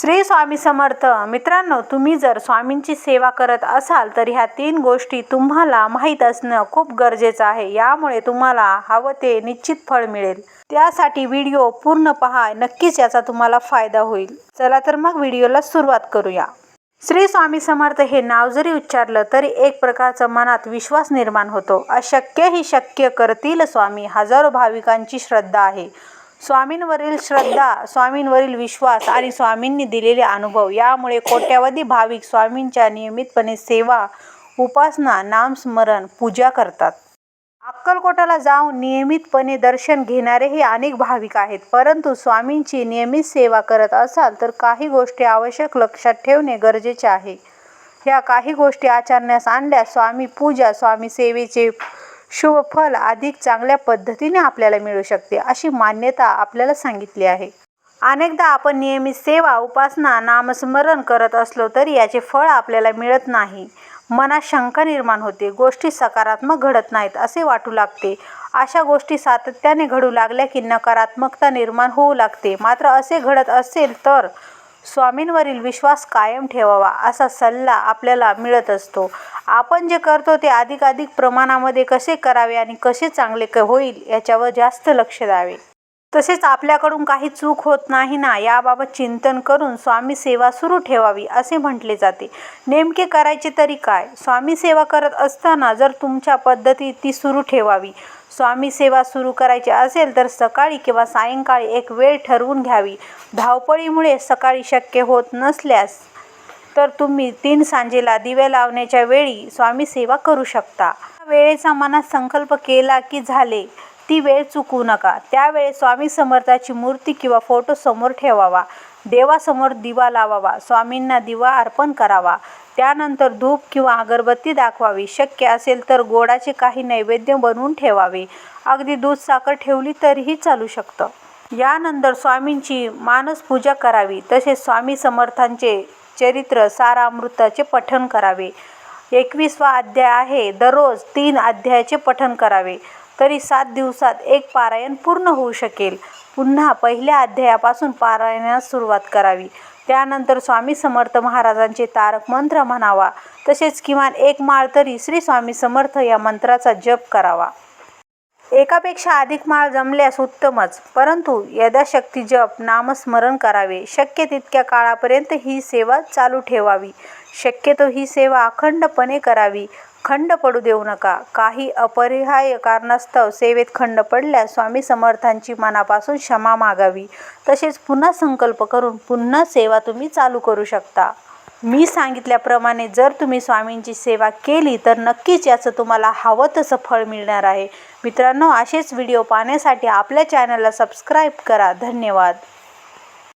श्री स्वामी समर्थ मित्रांनो तुम्ही जर स्वामींची सेवा करत असाल तर ह्या तीन गोष्टी तुम्हाला माहीत असणं खूप गरजेचं आहे. यामुळे तुम्हाला हवं ते निश्चित फळ मिळेल. त्यासाठी व्हिडिओ पूर्ण पहा नक्कीच याचा तुम्हाला फायदा होईल. चला तर मग व्हिडिओला सुरुवात करूया. श्री स्वामी समर्थ हे नाव जरी उच्चारलं तरी एक प्रकारचा मनात विश्वास निर्माण होतो. अशक्य ही शक्य करतील स्वामी. हजारो भाविकांची श्रद्धा आहे. स्वामींवरील श्रद्धा स्वामींवरील विश्वास आणि स्वामींनी दिलेले अनुभव यामुळे कोट्यावधी भाविक स्वामींच्या नियमितपणे सेवा उपासना नामस्मरण पूजा करतात. अक्कलकोटाला जाऊन नियमितपणे दर्शन घेणारेही अनेक भाविक आहेत. परंतु स्वामींची नियमित सेवा करत असाल तर काही गोष्टी आवश्यक लक्षात ठेवणे गरजेचे आहे. ह्या काही गोष्टी आचरण्यास आणल्यास स्वामी पूजा स्वामी सेवेचे शुभ फल अधिक चांगल्या पद्धतीने आपल्याला मिळू शकते अशी मान्यता आपल्याला सांगितली आहे. अनेकदा आपण नियमित सेवा उपासना नामस्मरण करत असलो तरी याचे फळ आपल्याला मिळत नाही. मनात शंका निर्माण होते गोष्टी सकारात्मक घडत नाहीत असे वाटू लागते. अशा गोष्टी सातत्याने घडू लागल्या की नकारात्मकता निर्माण होऊ लागते. मात्र असे घडत असेल तर स्वामींवरील विश्वास कायम ठेवावा असा सल्ला आपल्याला मिळत असतो. आपण जे करतो ते अधिकाधिक प्रमाणामध्ये कसे करावे आणि कसे चांगले क होईल याच्यावर जास्त लक्ष द्यावे. तसेच आपल्याकडून काही चूक होत नाही ना याबाबत चिंतन करून स्वामी सेवा सुरू ठेवावी असे म्हटले जाते. नेमके करायचे तरी काय? स्वामी सेवा करत असताना जर तुमच्या पद्धती ती सुरू ठेवावी. स्वामी सेवा सुरू करायची असेल तर सकाळी किंवा सायंकाळी एक वेळ ठरवून घ्यावी. धावपळीमुळे सकाळी शक्य होत नसल्यास तर तुम्ही तीन सांजेला दिवे लावण्याच्या वेळी स्वामी सेवा करू शकता. वेळेचा मनात संकल्प केला की झाले. ती वेळ चुकवू नका. त्यावेळेस स्वामी समर्थाची मूर्ती किंवा फोटो समोर ठेवावा. देवासमोर दिवा लावावा. स्वामींना दिवा अर्पण करावा. त्यानंतर धूप किंवा अगरबत्ती दाखवावी. शक्य असेल तर गोडाचे काही नैवेद्य बनवून ठेवावे. अगदी दूध साखर ठेवली तरीही चालू शकतं. यानंतर स्वामींची मानस पूजा करावी. तसेच स्वामी समर्थांचे चरित्र सारामृताचे पठण करावे. एकवीसवा अध्याय आहे. दररोज तीन अध्यायाचे पठण करावे. तरी सात दिवसात एक पारायण पूर्ण होऊ शकेल. पुन्हा पहिल्या अध्यायापासून पारायणास सुरुवात करावी. त्यानंतर स्वामी समर्थ महाराजांचे तारक मंत्र म्हणावा. तसेच किमान एक माळ तरी श्री स्वामी समर्थ या मंत्राचा जप करावा. एकापेक्षा अधिक माळ जमल्यास उत्तमच परंतु यथाशक्ती जप नामस्मरण करावे. शक्य तितक्या काळापर्यंत ही सेवा चालू ठेवावी. शक्यतो ही सेवा अखंडपणे करावी. खंड पडू देऊ नका. काही अपरिहार्य कारणास्तव सेवेत खंड पडल्यास स्वामी समर्थांची मनापासून क्षमा मागावी. तसेच पुन्हा संकल्प करून पुन्हा सेवा तुम्ही चालू करू शकता. मी सांगितल्याप्रमाणे जर तुम्ही स्वामींची सेवा केली तर नक्कीच याचं तुम्हाला हवं तसं फळ मिळणार आहे. मित्रांनो असेच व्हिडिओ पाहण्यासाठी आपल्या चॅनलला सबस्क्राईब करा. धन्यवाद.